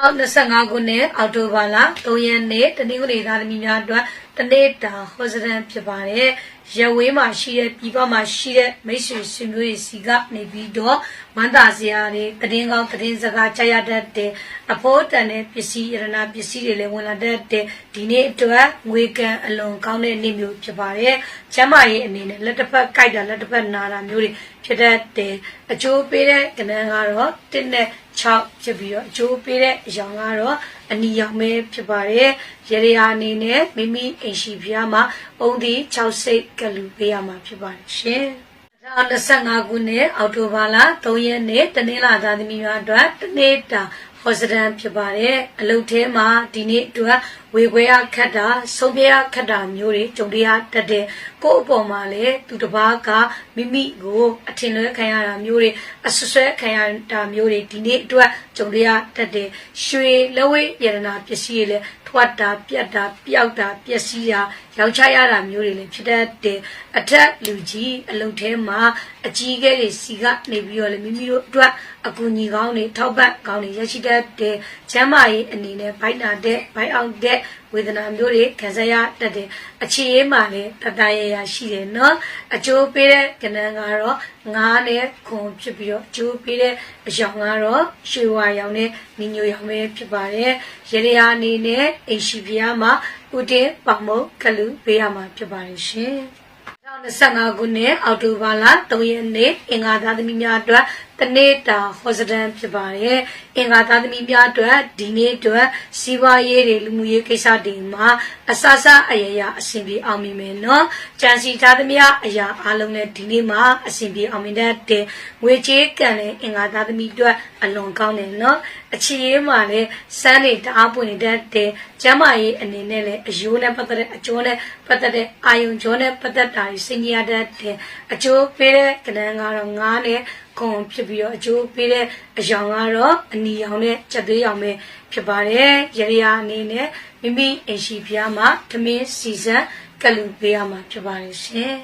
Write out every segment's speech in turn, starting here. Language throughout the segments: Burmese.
2025ခုနှစ်အောက်တိုဘာလ3ရက်နေ့တနင်္ဂနွေသားသမီးများအတွက်တနေ့တာဟောစတန်ဖြစ်ပါတယ်။ရဝေးမှာရှိတဲ့ပြည်ပမှာရှိတဲ့မိတ်ဆွေဆွေမျိုးတွေစီကနေပြီးတော့မန္တာစရာတွေတည်င်းကောင်းတည်င်းစကားကြားရတတ်တဲ့အဖို့တန်တဲ့ပစ္စည်းရတနာပစ္စည်းတွေလည်းဝင်လာတတ်တဲ့ဒီနေ့အတွက်ငွေကံအလွန်ကောင်းတဲ့နေ့မျိုးဖြစ်ပါတယ်။ကျမ်းမာရေးအနေနဲ့လက်တစ်ဖက်ကြိုက်တာလက်တစ်ဖက်နာတာမျိုးတွေဖြစ်တတ်တဲ့အကျိုးပေးတဲ့ကဏ္ဍကတော့တစ်နဲ့6ဖြစ်ပြီးတော့အကျိုးပေးတဲ့အရောင်ကတော့အနီရောင်ပဲဖြစ်ပါတယ်ရေရရာအနေနဲ့မိမိအိမ်ရှိဖျားမှာပုံဒီ6စိတ်ကလူပေးရမှာဖြစ်ပါတယ်ရှင် 2025ခုနှစ်အောက်တိုဘာလ3ရက်နေ့တနင်္လာသားသမီးများအတွက်တနေ့တာဟောစဒန်ဖြစ်ပါတယ်အလုတ်ထဲမှာဒီနေ့အတွက် ဝေခွဲရခတ်တာဆုံးဖြတ်ရခတ်တာမျိုးတွေကြုံရတတ်တဲ့ကိုယ့်အပေါ်မှာလည်းသူတစ်ပါးကမိမိကိုအထင်လွဲခံရတာမျိုးတွေအဆွဆွဲခံရတာမျိုးတွေဒီနေ့အတွက်ကြုံရတတ်တဲ့ရွှေလက်ဝဲရတနာပစ္စည်းတွေလည်းထွတ်တာပြတ်တာပျောက်တာပျက်စီးတာရောင်းချရတာမျိုးတွေလည်းဖြစ်တတ်တဲ့အထက်လူကြီးအလုတ်ထဲမှာအကြီးအကဲတွေစီကနေပြီးတော့လည်းမိမိတို့အတွက်အကူအညီကောင်းတွေထောက်ပံ့ကောင်းတွေရရှိတတ်တဲ့ကျမ်းမာရေးအနေနဲ့ဘိုက်နာတဲ့ဘိုက်အောင်တဲ့ဝေဒနာမျိုးတွေခံစားရတတ်တဲ့အခြေအေးမှလည်းတတရရရှိတယ်နော်အကျိုးပေးတဲ့ကဏ္ဍကတော့ငားနဲ့ခွန်ဖြစ်ပြီးတော့အကျိုးပေးတဲ့အရောင်ကတော့ရွှေဝါရောင်နဲ့မြညိုရောင်ပဲဖြစ်ပါတယ်ရေရရာအနေနဲ့အိမ်ရှိဖျားမှာဥတင်ပေါမုတ်ကလူပေးရမှာဖြစ်ပါတယ်ရှင်2025ခုနှစ်အောက်တိုဘာလ3ရက်နေ့အင်္ဂါသားသမီးများအတွက် တနေ့တာဟောစတန်ဖြစ်ပါတယ်။အင်္ဂါသားသမီးများအတွက်ဒီနေ့အတွက်စီးပွားရေးတွေလူမှုရေးကိစ္စတွေမှာအဆအဆအယယအဆင်ပြေအောင်မြင်မယ်နော်။ကြံစီသားသမီးအရာအားလုံးနဲ့ဒီနေ့မှာအဆင်ပြေအောင်မြင်တဲ့ငွေကြေးကံနဲ့အင်္ဂါသားသမီးအတွက်အလွန်ကောင်းတယ်နော်။အခြေရေးမှာလည်းစမ်းနေတအားပွင့်နေတဲ့ကျမ်းမာရေးအနေနဲ့လည်းအယိုးနဲ့ပတ်သက်တဲ့အကျိုးနဲ့ပတ်သက်တဲ့အာယုံကြောနဲ့ပတ်သက်တာတွေစဉ်းရတဲ့အကျိုးပေးတဲ့ကဏ္ဍကတော့ငားနဲ့ ခွန်ဖြစ်ပြီးတော့အကျိုးပေးတဲ့အယောင်ကတော့အနီရောင်နဲ့ကြက်သွေးရောင်ပဲဖြစ်ပါတယ်ရရရာအနေနဲ့မိမိအိမ်ရှိဖျားမှာသမင်းစီစံကလူပေးရမှာဖြစ်ပါတယ်ရှင်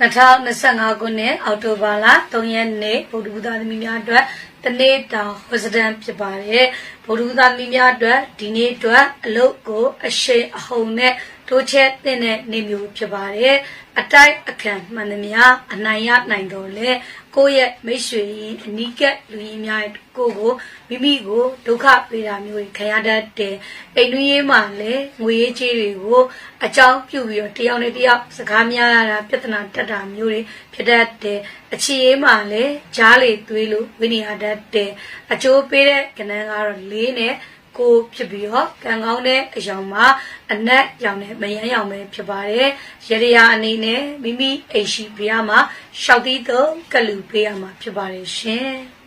2025ခုနှစ်အောက်တိုဘာလ3ရက်နေ့ဗုဒ္ဓဘုရားသမီးများအတွက်တနေ့တာဟောစဒန်ဖြစ်ပါတယ်ဗုဒ္ဓဘုရားသမီးများအတွက်ဒီနေ့အတွက်အလုတ်ကိုအရှိန်အဟုန်နဲ့ တိုးချဲ့တဲ့နေမျိုးဖြစ်ပါတယ်အတိုက်အခံမှန်သမျှအနိုင်ရနိုင်တော်လဲကိုယ့်ရဲ့မိတ်ဆွေရင်အနီးကပ်လူရင်းများကိုကိုမိမိကိုဒုက္ခပေးတာမျိုးခံရတတ်တယ်အိမ်တွင်းရေးမှာလည်းငွေရေးချေးတွေကိုအကြောင်းပြုပြီးတော့တယောက်နဲ့တယောက်စကားများရတာပြဿနာတက်တာမျိုးတွေဖြစ်တတ်တယ်အခြေရေးမှာလည်းကြားလေသွေးလို့ဝိနည်းတတ်တယ်အကျိုးပေးတဲ့ကဏ္ဍကတော့လေးနဲ့ ကိုဖြစ်ပြီးတော့ကံကောင်းတဲ့အယောင်မှာအနက်ရောင်နဲ့မယမ်းရောင်ပဲဖြစ်ပါတယ်။ရရရာအနေနဲ့မိမိအိမ်ရှိဘုရားမှာရှောက်သီးသုံးကလူပေးရမှာဖြစ်ပါတယ်ရှင်။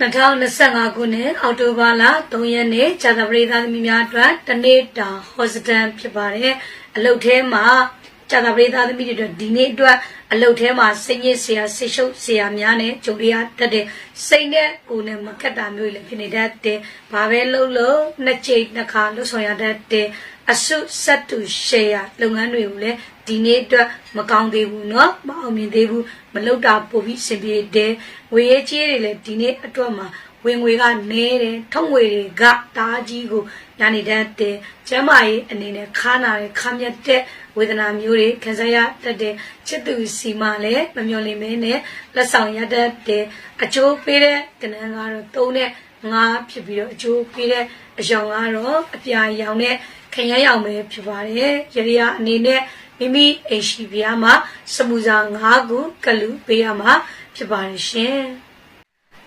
2025ခုနှစ်အောက်တိုဘာလ3ရက်နေ့ဇာတပရိသသမီးများအတွက်တနေ့တာဟောစတန်ဖြစ်ပါတယ်။အလုတ်ထဲမှာ ဇာတပရိသသမီးတွေအတွက်ဒီနေ့အတွက်အလုတ်ထဲမှာစိတ်ညစ်စရာဆိတ်ရှုပ်စရာများနဲ့ကြုံရတတ်တဲ့စိတ်နဲ့ကိုယ်နဲ့မကတ်တာမျိုးလည်းဖြစ်နေတတ်တယ်။ဘာပဲလုပ်လို့နှစ်ကြိမ်နှစ်ခါလှုပ်ဆောင်ရတတ်တဲ့အဆုဆက်တူရှယ်ယာလုပ်ငန်းတွေကိုလည်းဒီနေ့အတွက်မကောင်းသေးဘူးเนาะမအောင်မြင်သေးဘူးမလုပ်တာပို့ပြီးစင်ပြေတယ်ငွေရေးကြေးတွေလည်းဒီနေ့အတွက်မှာ ဝင်ငွေကနေတယ်ထုံငွေတွေကတားကြီးကိုညာနေတတ်တယ်ကျမ်းမာရေးအနေနဲ့ခါနာတယ်ခါမြတ်တဲ့ဝေဒနာမျိုးတွေခံစားရတတ်တဲ့ချစ်သူစီမလည်းမမျော်လင့်မဲနဲ့လက်ဆောင်ရတတ်တဲ့အကျိုးပေးတဲ့ကဏ္ဍကတော့သုံးတဲ့ငါဖြစ်ပြီးတော့အကျိုးပေးတဲ့အယောင်ကတော့အပြာရောင်နဲ့ခရမ်းရောင်ပဲဖြစ်ပါတယ်ရရရအနေနဲ့မိမိအိမ်ရှိပြားမှာစမူစာ9ခုကလူပေးရမှာဖြစ်ပါတယ်ရှင်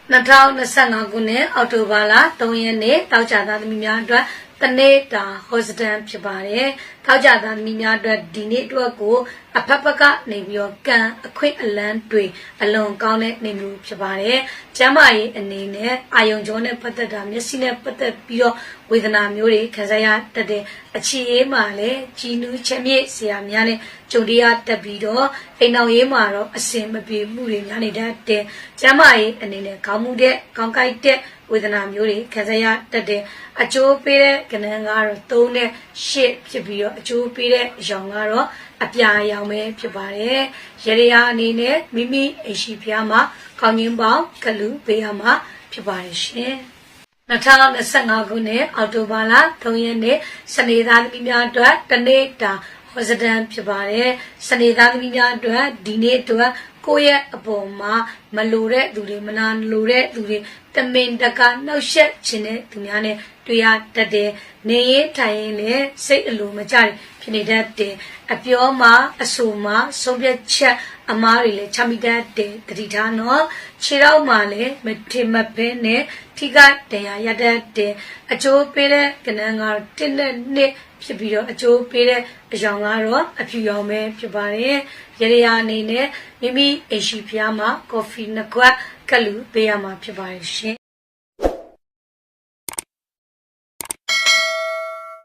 2025ခုနှစ်အောက်တိုဘာလ3ရက်နေ့တောက်ကြသားသမီးများအတွက်တနေ့တာဟောစတန်ဖြစ်ပါတယ်။ထောက်ကြသားသမီးများအတွက်ဒီနေ့အတွက်ကိုအဖက်ဖက်ကနေပြီးတော့ကံအခွင့်အလန်းတွေအလွန်ကောင်းတဲ့နေမျိုးဖြစ်ပါတယ်။ကျမ်းမာရေးအနေနဲ့အာယုံကြောနဲ့ပတ်သက်တာမျက်စိနဲ့ပတ်သက်ပြီးတော့ဝေဒနာမျိုးတွေခံစားရတတ်တဲ့အခြေအေးမှာလည်းကြည်နူးချက်မြင့်စရာများနဲ့ကြုံရတတ်ပြီးတော့အိမ်အောင်ရေးမှာတော့အစင်မပြေမှုတွေများနေတတ်တဲ့ကျမ်းမာရေးအနေနဲ့ကောင်းမှုတဲ့ကောင်းကြိုက်တဲ့ဝေဒနာမျိုးတွေခံစားရတတ်တဲ့အကျိုးပေးတဲ့ကဏ္ဍကတော့3နဲ့8ဖြစ်ပြီးတော့အကျိုးပေးတဲ့အရောင်ကတော့အပြာရောင်ပဲဖြစ်ပါတယ်။ရရရာအနေနဲ့မိမိအိရှိဖျားမှာကောင်းခြင်းပေါင်းကလူပေးရမှာဖြစ်ပါတယ်ရှင်။2025ခုနှစ်အောက်တိုဘာလ3ရက်နေ့စနေသားသမီးများအတွက်တနေ့တာ ဟောစတန်ဖြစ်ပါတယ်စနေသားသမီးများအတွက်ဒီနေ့အတွက်ကိုယ့်ရဲ့အပေါ်မှာမလိုတဲ့သူတွေမနာလိုတဲ့သူတွေတမင်တကာနှောက်ယှက်ခြင်းတဲ့သူများနဲ့တွေ့ရတတ်တယ်နေရင်ထိုင်ရင်လည်းစိတ်အလိုမကျတယ်ဖြစ်နေတတ်တယ်အပြောမှာအဆိုမှာဆုံးဖြတ်ချက် အမားတွေလည်းချမိတတ်တယ်တတိထားနော်ခြေတော့မှလည်းမထင်မဖဲနဲ့ထိကတရားရတတ်တယ်အကျိုးပေးတဲ့ကဏ္ဍကတော့တင်းနဲ့နှစ်ဖြစ်ပြီးတော့အကျိုးပေးတဲ့အကြောင်းကတော့အဖြူရောင်ပဲဖြစ်ပါတယ်ရရအနေနဲ့မိမိအိမ်ရှိဖျားမှာကော်ဖီနှစ်ခွက်ကလူပေးရမှာဖြစ်ပါတယ်ရှင်